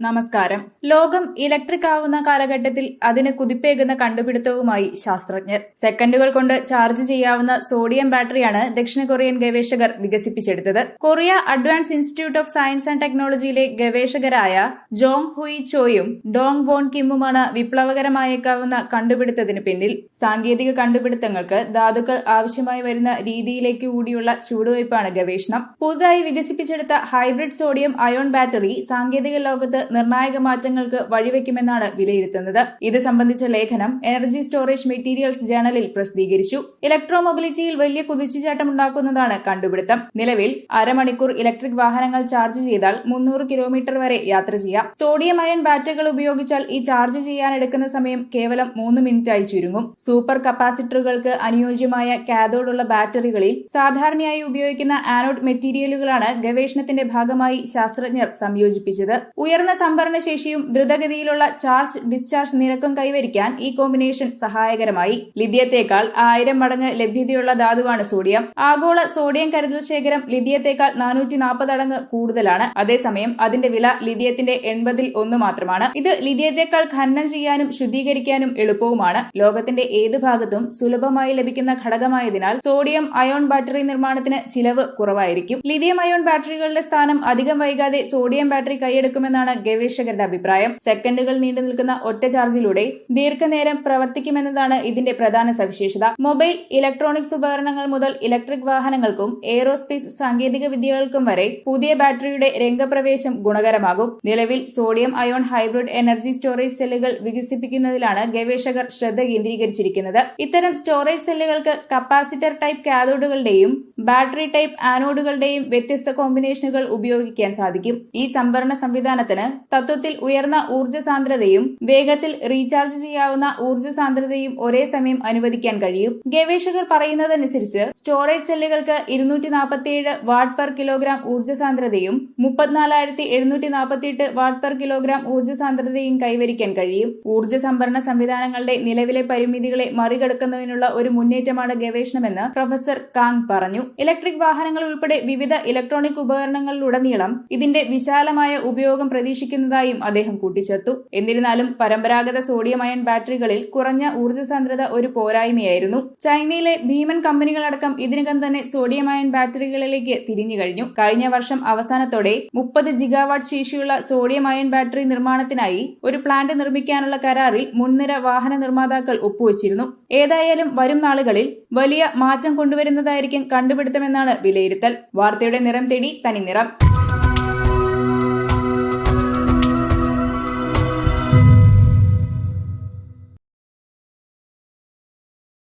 നമസ്കാരം. ലോകം ഇലക്ട്രിക് ആവുന്ന കാലഘട്ടത്തിൽ അതിന് കുതിപ്പേകുന്ന കണ്ടുപിടുത്തവുമായി ശാസ്ത്രജ്ഞർ. സെക്കൻഡുകൾ കൊണ്ട് ചാർജ് ചെയ്യാവുന്ന സോഡിയം ബാറ്ററിയാണ് ദക്ഷിണ കൊറിയൻ ഗവേഷകർ വികസിപ്പിച്ചെടുത്തത്. Korea advance institute of science and ടെക്നോളജിയിലെ ഗവേഷകരായ ജോങ് ഹുയി ചോയും ഡോങ് ബോൺ കിമ്മുമാണ് വിപ്ലവകരമായേക്കാവുന്ന കണ്ടുപിടുത്തത്തിന് പിന്നിൽ. സാങ്കേതിക കണ്ടുപിടുത്തങ്ങൾക്ക് ധാതുക്കൾ ആവശ്യമായി വരുന്ന രീതിയിലേക്ക് കൂടിയുള്ള ചൂടുവയ്പ്പാണ് ഗവേഷണം. പുതുതായി വികസിപ്പിച്ചെടുത്ത ഹൈബ്രിഡ് സോഡിയം അയോൺ ബാറ്ററി സാങ്കേതിക ലോകത്ത് നിർണായക മാറ്റങ്ങൾക്ക് വഴിവെക്കുമെന്നാണ് വിലയിരുത്തുന്നത്. ഇത് സംബന്ധിച്ച ലേഖനം എനർജി സ്റ്റോറേജ് മെറ്റീരിയൽസ് ജേണലിൽ പ്രസിദ്ധീകരിച്ചു. ഇലക്ട്രോ മൊബിലിറ്റിയിൽ വലിയ കുതിച്ചുചാട്ടമുണ്ടാക്കുന്നതാണ് കണ്ടുപിടുത്തം. നിലവിൽ അരമണിക്കൂർ ഇലക്ട്രിക് വാഹനങ്ങൾ ചാർജ് ചെയ്താൽ മുന്നൂറ് കിലോമീറ്റർ വരെ യാത്ര ചെയ്യാം. സോഡിയം അയൺ ബാറ്ററികൾ ഉപയോഗിച്ചാൽ ഈ ചാർജ് ചെയ്യാൻ എടുക്കുന്ന സമയം കേവലം മൂന്ന് മിനിറ്റായി ചുരുങ്ങും. സൂപ്പർ കപ്പാസിറ്ററുകൾക്ക് അനുയോജ്യമായ കാഥോഡുള്ള ബാറ്ററികളിൽ സാധാരണയായി ഉപയോഗിക്കുന്ന ആനോഡ് മെറ്റീരിയലുകളാണ് ഗവേഷണത്തിന്റെ ഭാഗമായി ശാസ്ത്രജ്ഞർ സംയോജിപ്പിച്ചത്. ഉയർന്ന സംഭരണ ശേഷിയും ദ്രുതഗതിയിലുള്ള ചാർജ് ഡിസ്ചാർജ് നിരക്കും കൈവരിക്കാൻ ഈ കോമ്പിനേഷൻ സഹായകരമായി. ലിഥിയത്തേക്കാൾ ആയിരം മടങ്ങ് ലഭ്യതയുള്ള ധാതുവാണ് സോഡിയം. ആഗോള സോഡിയം കരുതൽ ശേഖരം ലിഥിയത്തേക്കാൾ നാനൂറ്റി നാൽപ്പത് അടങ്ങ് കൂടുതലാണ്. അതേസമയം അതിന്റെ വില ലിഥിയത്തിന്റെ എൺപതിൽ ഒന്ന് മാത്രമാണ്. ഇത് ലിഥിയത്തേക്കാൾ ഖനനം ചെയ്യാനും ശുദ്ധീകരിക്കാനും എളുപ്പവുമാണ്. ലോകത്തിന്റെ ഏത് ഭാഗത്തും സുലഭമായി ലഭിക്കുന്ന ഘടകമായതിനാൽ സോഡിയം അയോൺ ബാറ്ററി നിർമ്മാണത്തിന് ചിലവ് കുറവായിരിക്കും. ലിഥിയം അയോൺ ബാറ്ററികളുടെ സ്ഥാനം അധികം വൈകാതെ സോഡിയം ബാറ്ററി കൈയെടുക്കുമെന്നാണ് ഗവേഷകരുടെ അഭിപ്രായം. സെക്കൻഡുകൾ നീണ്ടു നിൽക്കുന്ന ഒറ്റ ചാർജിലൂടെ ദീർഘനേരം പ്രവർത്തിക്കുമെന്നതാണ് ഇതിന്റെ പ്രധാന സവിശേഷത. മൊബൈൽ ഇലക്ട്രോണിക്സ് ഉപകരണങ്ങൾ മുതൽ ഇലക്ട്രിക് വാഹനങ്ങൾക്കും എയ്റോസ്പേസ് സാങ്കേതിക വിദ്യകൾക്കും വരെ പുതിയ ബാറ്ററിയുടെ രംഗപ്രവേശം ഗുണകരമാകും. നിലവിൽ sodium ion hybrid energy storage സെല്ലുകൾ വികസിപ്പിക്കുന്നതിലാണ് ഗവേഷകർ ശ്രദ്ധ കേന്ദ്രീകരിച്ചിരിക്കുന്നത്. ഇത്തരം സ്റ്റോറേജ് സെല്ലുകൾക്ക് കപ്പാസിറ്റർ ടൈപ്പ് കാഥോഡുകളുടെയും ബാറ്ററി ടൈപ്പ് ആനോഡുകളുടെയും വ്യത്യസ്ത കോമ്പിനേഷനുകൾ ഉപയോഗിക്കാൻ സാധിക്കും. ഈ സംഭരണ സംവിധാനത്തിന് തത്വത്തിൽ ഉയർന്ന ഊർജ സാന്ദ്രതയും വേഗത്തിൽ റീചാർജ് ചെയ്യാവുന്ന ഊർജ സാന്ദ്രതയും ഒരേ സമയം അനുവദിക്കാൻ കഴിയും. ഗവേഷകർ പറയുന്നതനുസരിച്ച് സ്റ്റോറേജ് സെല്ലുകൾക്ക് ഇരുന്നൂറ്റി നാൽപ്പത്തിയേഴ് വാട്ട് പെർ കിലോഗ്രാം ഊർജ സാന്ദ്രതയും മുപ്പത്തിനാലായിരത്തി എഴുന്നൂറ്റി നാൽപ്പത്തിയെട്ട് വാട്ട് പെർ കിലോഗ്രാം ഊർജ സാന്ദ്രതയും കൈവരിക്കാൻ കഴിയും. ഊർജ സംഭരണ സംവിധാനങ്ങളുടെ നിലവിലെ പരിമിതികളെ മറികടക്കുന്നതിനുള്ള ഒരു മുന്നേറ്റമാണ് ഗവേഷണമെന്ന് പ്രൊഫസർ കാങ് പറഞ്ഞു. ഇലക്ട്രിക് വാഹനങ്ങൾ ഉൾപ്പെടെ വിവിധ ഇലക്ട്രോണിക് ഉപകരണങ്ങളിലുടനീളം ഇതിന്റെ വിശാലമായ ഉപയോഗം പ്രതീക്ഷിക്കുന്നതായും അദ്ദേഹം കൂട്ടിച്ചേർത്തു. എന്നിരുന്നാലും പരമ്പരാഗത സോഡിയം അയൺ ബാറ്ററികളിൽ കുറഞ്ഞ ഊർജ സാന്ദ്രത ഒരു പോരായ്മയായിരുന്നു. ചൈനയിലെ ഭീമൻ കമ്പനികളടക്കം ഇതിനകം തന്നെ സോഡിയം അയൺ ബാറ്ററികളിലേക്ക് തിരിഞ്ഞു കഴിഞ്ഞു. കഴിഞ്ഞ വർഷം അവസാനത്തോടെ മുപ്പത് ജിഗാവാട്ട് ശേഷിയുള്ള സോഡിയം അയൺ ബാറ്ററി നിർമ്മാണത്തിനായി ഒരു പ്ലാന്റ് നിർമ്മിക്കാനുള്ള കരാറിൽ മുൻനിര വാഹന നിർമ്മാതാക്കൾ ഒപ്പുവച്ചിരുന്നു. ഏതായാലും വരും നാളുകളിൽ വലിയ മാറ്റം കൊണ്ടുവരുന്നതായിരിക്കും കണ്ടുപിടുത്തമെന്നാണ് വിലയിരുത്തൽ. വാർത്തയുടെ നിറം തേടി തനി നിറം